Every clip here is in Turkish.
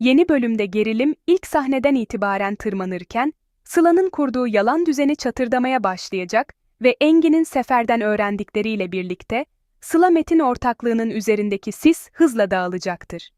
Yeni bölümde gerilim ilk sahneden itibaren tırmanırken, Sıla'nın kurduğu yalan düzeni çatırdamaya başlayacak ve Engin'in Sefer'den öğrendikleriyle birlikte Sıla Metin ortaklığının üzerindeki sis hızla dağılacaktır.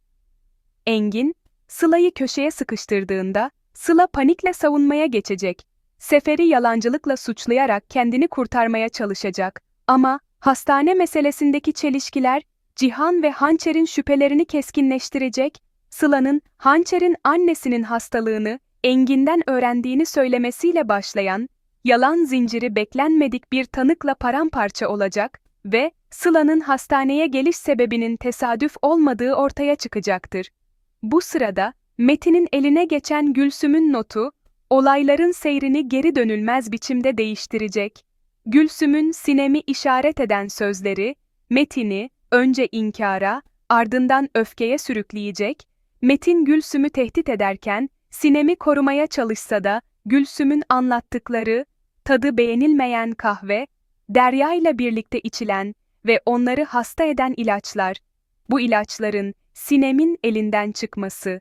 Engin, Sıla'yı köşeye sıkıştırdığında Sıla panikle savunmaya geçecek. Sefer'i yalancılıkla suçlayarak kendini kurtarmaya çalışacak. Ama hastane meselesindeki çelişkiler Cihan ve Hançer'in şüphelerini keskinleştirecek. Sıla'nın Hançer'in annesinin hastalığını Engin'den öğrendiğini söylemesiyle başlayan yalan zinciri beklenmedik bir tanıkla paramparça olacak ve Sıla'nın hastaneye geliş sebebinin tesadüf olmadığı ortaya çıkacaktır. Bu sırada Metin'in eline geçen Gülsüm'ün notu, olayların seyrini geri dönülmez biçimde değiştirecek. Gülsüm'ün sinemi işaret eden sözleri, Metin'i önce inkara, ardından öfkeye sürükleyecek, Metin Gülsüm'ü tehdit ederken, sinemi korumaya çalışsa da, Gülsüm'ün anlattıkları, tadı beğenilmeyen kahve, Derya ile birlikte içilen ve onları hasta eden ilaçlar, bu ilaçların Sinem'in elinden çıkması,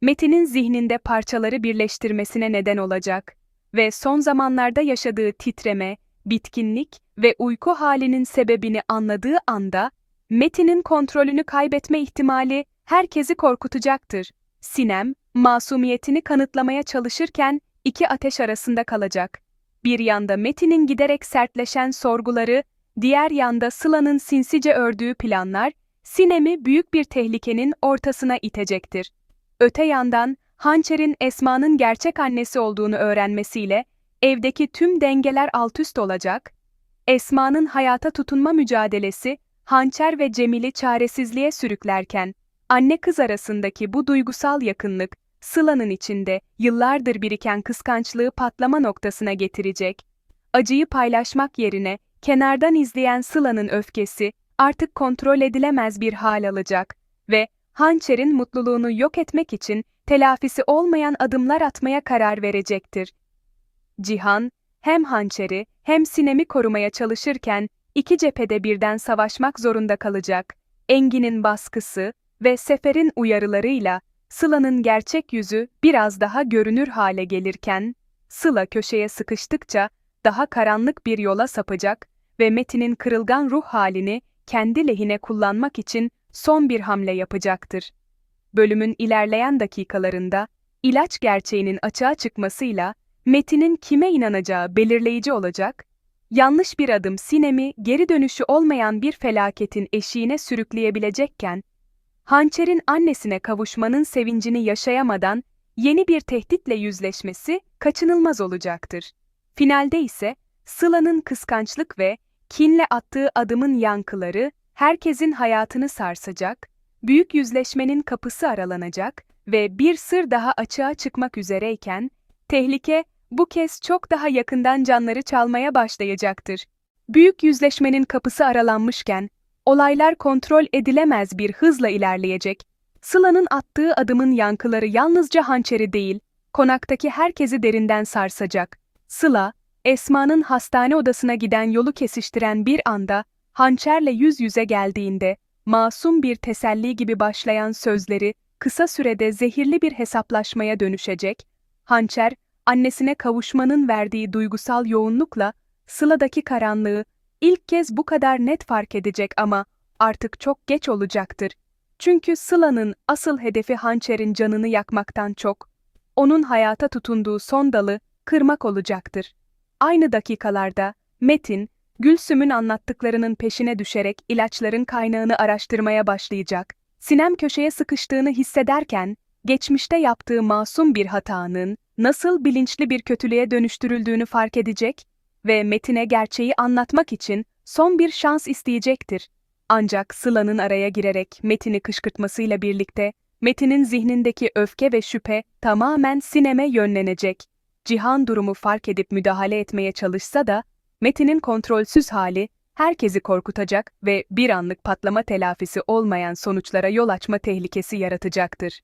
Metin'in zihninde parçaları birleştirmesine neden olacak ve son zamanlarda yaşadığı titreme, bitkinlik ve uyku halinin sebebini anladığı anda, Metin'in kontrolünü kaybetme ihtimali herkesi korkutacaktır. Sinem, masumiyetini kanıtlamaya çalışırken iki ateş arasında kalacak. Bir yanda Metin'in giderek sertleşen sorguları, diğer yanda Sıla'nın sinsice ördüğü planlar, Sinem'i büyük bir tehlikenin ortasına itecektir. Öte yandan, Hançer'in Esma'nın gerçek annesi olduğunu öğrenmesiyle, evdeki tüm dengeler altüst olacak, Esma'nın hayata tutunma mücadelesi, Hançer ve Cemil'i çaresizliğe sürüklerken, anne kız arasındaki bu duygusal yakınlık, Sıla'nın içinde yıllardır biriken kıskançlığı patlama noktasına getirecek. Acıyı paylaşmak yerine, kenardan izleyen Sıla'nın öfkesi, artık kontrol edilemez bir hal alacak ve Hançer'in mutluluğunu yok etmek için telafisi olmayan adımlar atmaya karar verecektir. Cihan, hem Hançer'i hem Sinem'i korumaya çalışırken iki cephede birden savaşmak zorunda kalacak. Engin'in baskısı ve Sefer'in uyarılarıyla Sıla'nın gerçek yüzü biraz daha görünür hale gelirken, Sıla köşeye sıkıştıkça daha karanlık bir yola sapacak ve Metin'in kırılgan ruh halini kendi lehine kullanmak için son bir hamle yapacaktır. Bölümün ilerleyen dakikalarında, ilaç gerçeğinin açığa çıkmasıyla, Metin'in kime inanacağı belirleyici olacak, yanlış bir adım Sinem'i geri dönüşü olmayan bir felaketin eşiğine sürükleyebilecekken, Hançer'in annesine kavuşmanın sevincini yaşayamadan yeni bir tehditle yüzleşmesi kaçınılmaz olacaktır. Finalde ise Sıla'nın kıskançlık ve kinle attığı adımın yankıları herkesin hayatını sarsacak, büyük yüzleşmenin kapısı aralanacak ve bir sır daha açığa çıkmak üzereyken, tehlike bu kez çok daha yakından canları çalmaya başlayacaktır. Büyük yüzleşmenin kapısı aralanmışken, olaylar kontrol edilemez bir hızla ilerleyecek. Sıla'nın attığı adımın yankıları yalnızca hançeri değil, konaktaki herkesi derinden sarsacak. Sıla, Esma'nın hastane odasına giden yolu kesiştiren bir anda, hançerle yüz yüze geldiğinde, masum bir teselli gibi başlayan sözleri, kısa sürede zehirli bir hesaplaşmaya dönüşecek, hançer, annesine kavuşmanın verdiği duygusal yoğunlukla, Sıla'daki karanlığı, ilk kez bu kadar net fark edecek ama, artık çok geç olacaktır. Çünkü Sıla'nın asıl hedefi hançerin canını yakmaktan çok, onun hayata tutunduğu son dalı, kırmak olacaktır. Aynı dakikalarda, Metin, Gülsüm'ün anlattıklarının peşine düşerek ilaçların kaynağını araştırmaya başlayacak. Sinem köşeye sıkıştığını hissederken, geçmişte yaptığı masum bir hatanın nasıl bilinçli bir kötülüğe dönüştürüldüğünü fark edecek ve Metin'e gerçeği anlatmak için son bir şans isteyecektir. Ancak Sıla'nın araya girerek Metin'i kışkırtmasıyla birlikte Metin'in zihnindeki öfke ve şüphe tamamen Sinem'e yönlenecek. Cihan durumu fark edip müdahale etmeye çalışsa da Metin'in kontrolsüz hali herkesi korkutacak ve bir anlık patlama telafisi olmayan sonuçlara yol açma tehlikesi yaratacaktır.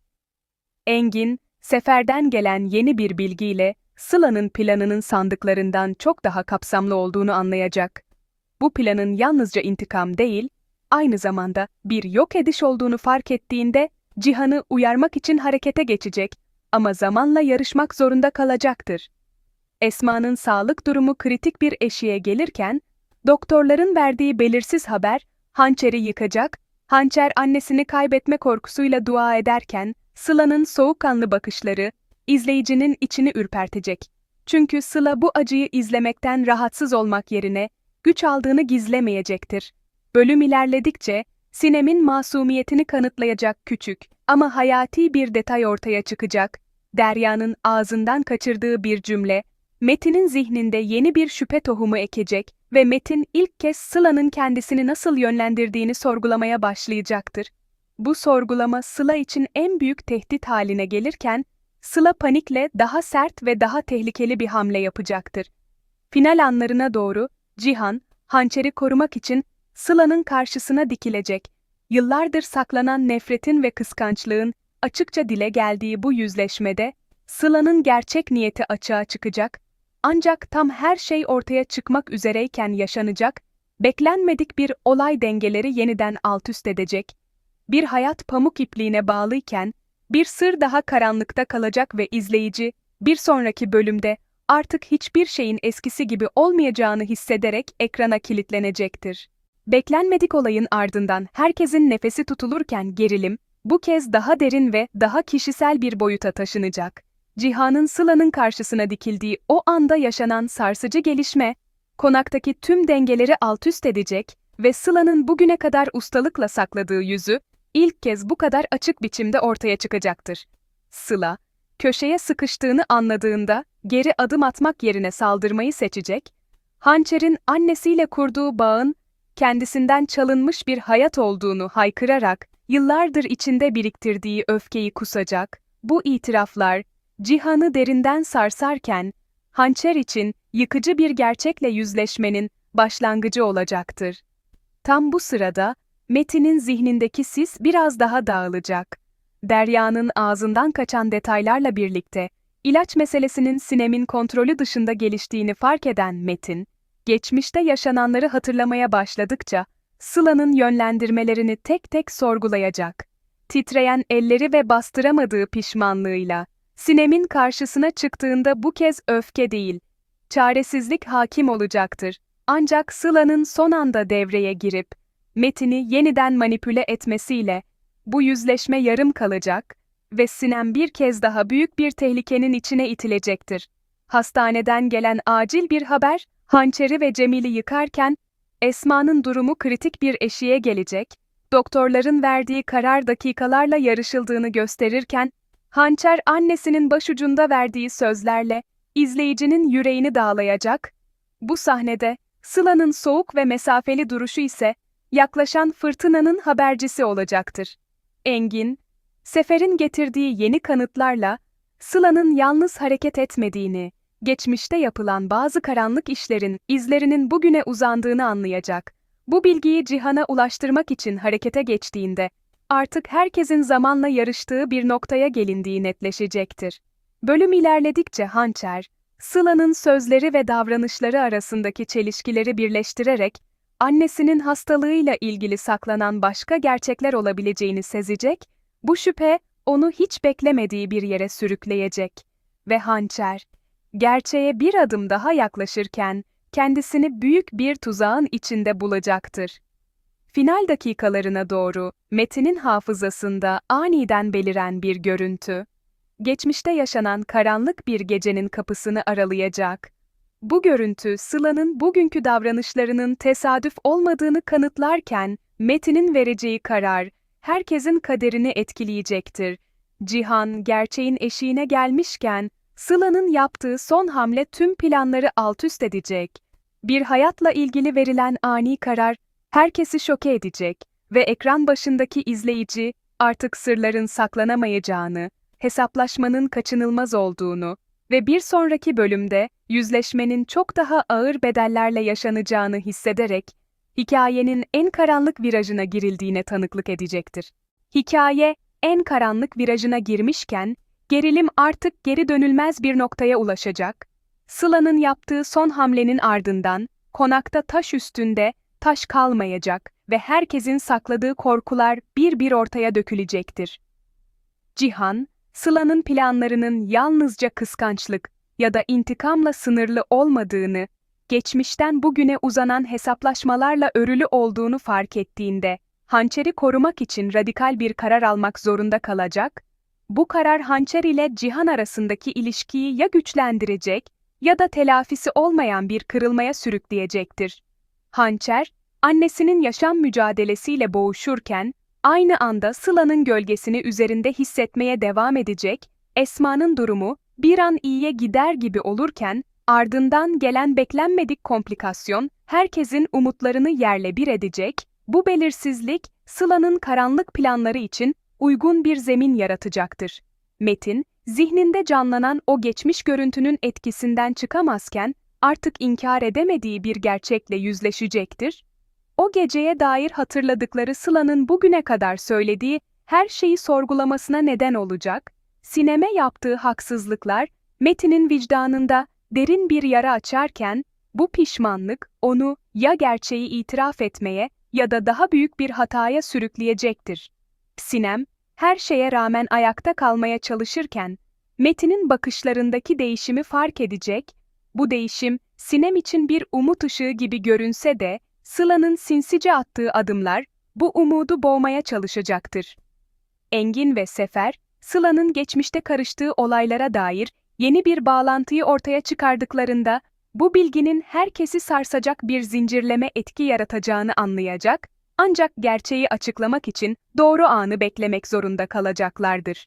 Engin, seferden gelen yeni bir bilgiyle Sıla'nın planının sandıklarından çok daha kapsamlı olduğunu anlayacak. Bu planın yalnızca intikam değil, aynı zamanda bir yok ediş olduğunu fark ettiğinde Cihan'ı uyarmak için harekete geçecek ama zamanla yarışmak zorunda kalacaktır. Esma'nın sağlık durumu kritik bir eşiğe gelirken, doktorların verdiği belirsiz haber, hançeri yıkacak, hançer annesini kaybetme korkusuyla dua ederken, Sıla'nın soğukkanlı bakışları, izleyicinin içini ürpertecek. Çünkü Sıla bu acıyı izlemekten rahatsız olmak yerine, güç aldığını gizlemeyecektir. Bölüm ilerledikçe, Sinem'in masumiyetini kanıtlayacak küçük ama hayati bir detay ortaya çıkacak. Derya'nın ağzından kaçırdığı bir cümle, Metin'in zihninde yeni bir şüphe tohumu ekecek ve Metin ilk kez Sıla'nın kendisini nasıl yönlendirdiğini sorgulamaya başlayacaktır. Bu sorgulama Sıla için en büyük tehdit haline gelirken, Sıla panikle daha sert ve daha tehlikeli bir hamle yapacaktır. Final anlarına doğru, Cihan, hançeri korumak için Sıla'nın karşısına dikilecek. Yıllardır saklanan nefretin ve kıskançlığın açıkça dile geldiği bu yüzleşmede, Sıla'nın gerçek niyeti açığa çıkacak, ancak tam her şey ortaya çıkmak üzereyken yaşanacak, beklenmedik bir olay dengeleri yeniden altüst edecek. Bir hayat pamuk ipliğine bağlıyken, bir sır daha karanlıkta kalacak ve izleyici, bir sonraki bölümde artık hiçbir şeyin eskisi gibi olmayacağını hissederek ekrana kilitlenecektir. Beklenmedik olayın ardından herkesin nefesi tutulurken gerilim, bu kez daha derin ve daha kişisel bir boyuta taşınacak. Cihan'ın Sıla'nın karşısına dikildiği o anda yaşanan sarsıcı gelişme, konaktaki tüm dengeleri altüst edecek ve Sıla'nın bugüne kadar ustalıkla sakladığı yüzü, ilk kez bu kadar açık biçimde ortaya çıkacaktır. Sıla, köşeye sıkıştığını anladığında geri adım atmak yerine saldırmayı seçecek, hançerin annesiyle kurduğu bağın kendisinden çalınmış bir hayat olduğunu haykırarak yıllardır içinde biriktirdiği öfkeyi kusacak. Bu itiraflar Cihan'ı derinden sarsarken hançer için yıkıcı bir gerçekle yüzleşmenin başlangıcı olacaktır. Tam bu sırada Metin'in zihnindeki sis biraz daha dağılacak. Derya'nın ağzından kaçan detaylarla birlikte ilaç meselesinin sinemin kontrolü dışında geliştiğini fark eden Metin, geçmişte yaşananları hatırlamaya başladıkça Sıla'nın yönlendirmelerini tek tek sorgulayacak. Titreyen elleri ve bastıramadığı pişmanlığıyla Sinem'in karşısına çıktığında bu kez öfke değil, çaresizlik hakim olacaktır. Ancak Sıla'nın son anda devreye girip Metin'i yeniden manipüle etmesiyle bu yüzleşme yarım kalacak ve Sinem bir kez daha büyük bir tehlikenin içine itilecektir. Hastaneden gelen acil bir haber, hançeri ve Cemil'i yıkarken, Esma'nın durumu kritik bir eşiğe gelecek, doktorların verdiği karar dakikalarla yarışıldığını gösterirken, hançer annesinin başucunda verdiği sözlerle izleyicinin yüreğini dağlayacak. Bu sahnede, Sıla'nın soğuk ve mesafeli duruşu ise yaklaşan fırtınanın habercisi olacaktır. Engin, Sefer'in getirdiği yeni kanıtlarla Sıla'nın yalnız hareket etmediğini, geçmişte yapılan bazı karanlık işlerin izlerinin bugüne uzandığını anlayacak. Bu bilgiyi Cihan'a ulaştırmak için harekete geçtiğinde artık herkesin zamanla yarıştığı bir noktaya gelindiği netleşecektir. Bölüm ilerledikçe Hançer, Sıla'nın sözleri ve davranışları arasındaki çelişkileri birleştirerek annesinin hastalığıyla ilgili saklanan başka gerçekler olabileceğini sezecek, bu şüphe onu hiç beklemediği bir yere sürükleyecek ve hançer, gerçeğe bir adım daha yaklaşırken kendisini büyük bir tuzağın içinde bulacaktır. Final dakikalarına doğru Metin'in hafızasında aniden beliren bir görüntü, geçmişte yaşanan karanlık bir gecenin kapısını aralayacak. Bu görüntü Sıla'nın bugünkü davranışlarının tesadüf olmadığını kanıtlarken Metin'in vereceği karar herkesin kaderini etkileyecektir. Cihan gerçeğin eşiğine gelmişken Sıla'nın yaptığı son hamle tüm planları altüst edecek. Bir hayatla ilgili verilen ani karar herkesi şoke edecek ve ekran başındaki izleyici artık sırların saklanamayacağını, hesaplaşmanın kaçınılmaz olduğunu ve bir sonraki bölümde yüzleşmenin çok daha ağır bedellerle yaşanacağını hissederek hikayenin en karanlık virajına girildiğine tanıklık edecektir. Hikaye en karanlık virajına girmişken gerilim artık geri dönülmez bir noktaya ulaşacak. Sıla'nın yaptığı son hamlenin ardından konakta taş üstünde taş kalmayacak ve herkesin sakladığı korkular bir bir ortaya dökülecektir. Cihan, Sıla'nın planlarının yalnızca kıskançlık ya da intikamla sınırlı olmadığını, geçmişten bugüne uzanan hesaplaşmalarla örülü olduğunu fark ettiğinde, hançeri korumak için radikal bir karar almak zorunda kalacak, bu karar hançer ile Cihan arasındaki ilişkiyi ya güçlendirecek ya da telafisi olmayan bir kırılmaya sürükleyecektir. Hançer, annesinin yaşam mücadelesiyle boğuşurken, aynı anda Sıla'nın gölgesini üzerinde hissetmeye devam edecek, Esma'nın durumu bir an iyiye gider gibi olurken, ardından gelen beklenmedik komplikasyon, herkesin umutlarını yerle bir edecek, bu belirsizlik, Sıla'nın karanlık planları için uygun bir zemin yaratacaktır. Metin, zihninde canlanan o geçmiş görüntünün etkisinden çıkamazken, artık inkar edemediği bir gerçekle yüzleşecektir. O geceye dair hatırladıkları Sıla'nın bugüne kadar söylediği her şeyi sorgulamasına neden olacak, sineme yaptığı haksızlıklar, Metin'in vicdanında derin bir yara açarken, bu pişmanlık onu ya gerçeği itiraf etmeye ya da daha büyük bir hataya sürükleyecektir. Sinem, her şeye rağmen ayakta kalmaya çalışırken, Metin'in bakışlarındaki değişimi fark edecek, bu değişim, Sinem için bir umut ışığı gibi görünse de, Sıla'nın sinsice attığı adımlar, bu umudu boğmaya çalışacaktır. Engin ve Sefer, Sıla'nın geçmişte karıştığı olaylara dair yeni bir bağlantıyı ortaya çıkardıklarında, bu bilginin herkesi sarsacak bir zincirleme etki yaratacağını anlayacak, ancak gerçeği açıklamak için doğru anı beklemek zorunda kalacaklardır.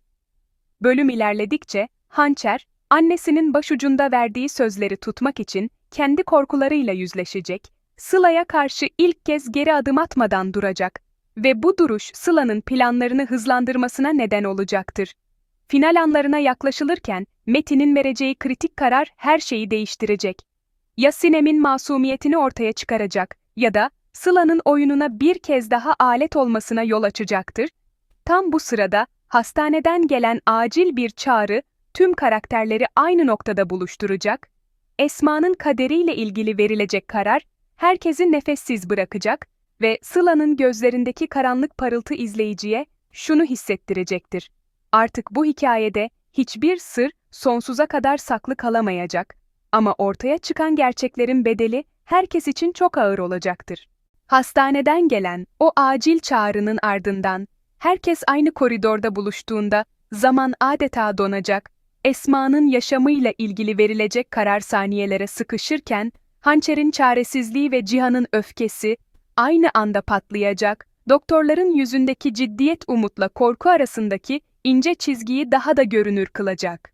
Bölüm ilerledikçe, Hançer, annesinin başucunda verdiği sözleri tutmak için kendi korkularıyla yüzleşecek, Sıla'ya karşı ilk kez geri adım atmadan duracak ve bu duruş Sıla'nın planlarını hızlandırmasına neden olacaktır. Final anlarına yaklaşılırken, Metin'in vereceği kritik karar her şeyi değiştirecek. Ya Sinem'in masumiyetini ortaya çıkaracak ya da Sıla'nın oyununa bir kez daha alet olmasına yol açacaktır. Tam bu sırada hastaneden gelen acil bir çağrı tüm karakterleri aynı noktada buluşturacak. Esma'nın kaderiyle ilgili verilecek karar herkesi nefessiz bırakacak ve Sıla'nın gözlerindeki karanlık parıltı izleyiciye şunu hissettirecektir. Artık bu hikayede hiçbir sır sonsuza kadar saklı kalamayacak ama ortaya çıkan gerçeklerin bedeli herkes için çok ağır olacaktır. Hastaneden gelen o acil çağrının ardından herkes aynı koridorda buluştuğunda zaman adeta donacak, Esma'nın yaşamıyla ilgili verilecek karar saniyelere sıkışırken hançerin çaresizliği ve Cihan'ın öfkesi aynı anda patlayacak, doktorların yüzündeki ciddiyet umutla korku arasındaki ince çizgiyi daha da görünür kılacak.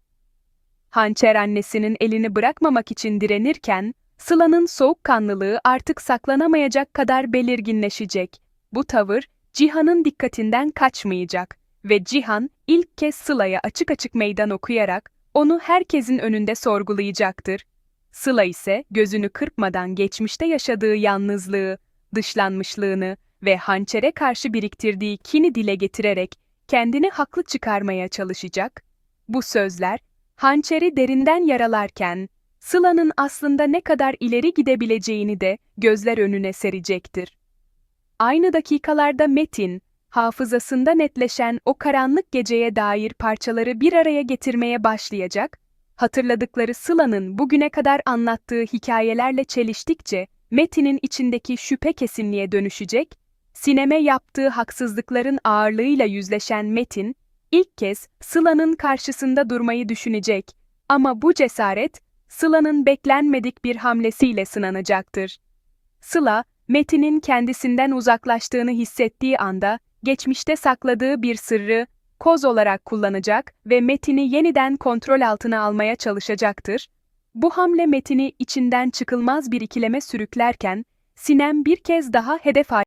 Hançer annesinin elini bırakmamak için direnirken, Sıla'nın soğukkanlılığı artık saklanamayacak kadar belirginleşecek. Bu tavır, Cihan'ın dikkatinden kaçmayacak ve Cihan ilk kez Sıla'ya açık açık meydan okuyarak onu herkesin önünde sorgulayacaktır. Sıla ise gözünü kırpmadan geçmişte yaşadığı yalnızlığı, dışlanmışlığını ve hançere karşı biriktirdiği kini dile getirerek kendini haklı çıkarmaya çalışacak. Bu sözler, hançeri derinden yaralarken, Sıla'nın aslında ne kadar ileri gidebileceğini de gözler önüne serecektir. Aynı dakikalarda Metin, hafızasında netleşen o karanlık geceye dair parçaları bir araya getirmeye başlayacak, hatırladıkları Sıla'nın bugüne kadar anlattığı hikayelerle çeliştikçe, Metin'in içindeki şüphe kesinliğe dönüşecek, sineme yaptığı haksızlıkların ağırlığıyla yüzleşen Metin, ilk kez Sıla'nın karşısında durmayı düşünecek ama bu cesaret, Sıla'nın beklenmedik bir hamlesiyle sınanacaktır. Sıla, Metin'in kendisinden uzaklaştığını hissettiği anda, geçmişte sakladığı bir sırrı, koz olarak kullanacak ve Metin'i yeniden kontrol altına almaya çalışacaktır. Bu hamle Metin'i içinden çıkılmaz bir ikileme sürüklerken, Sinem bir kez daha hedef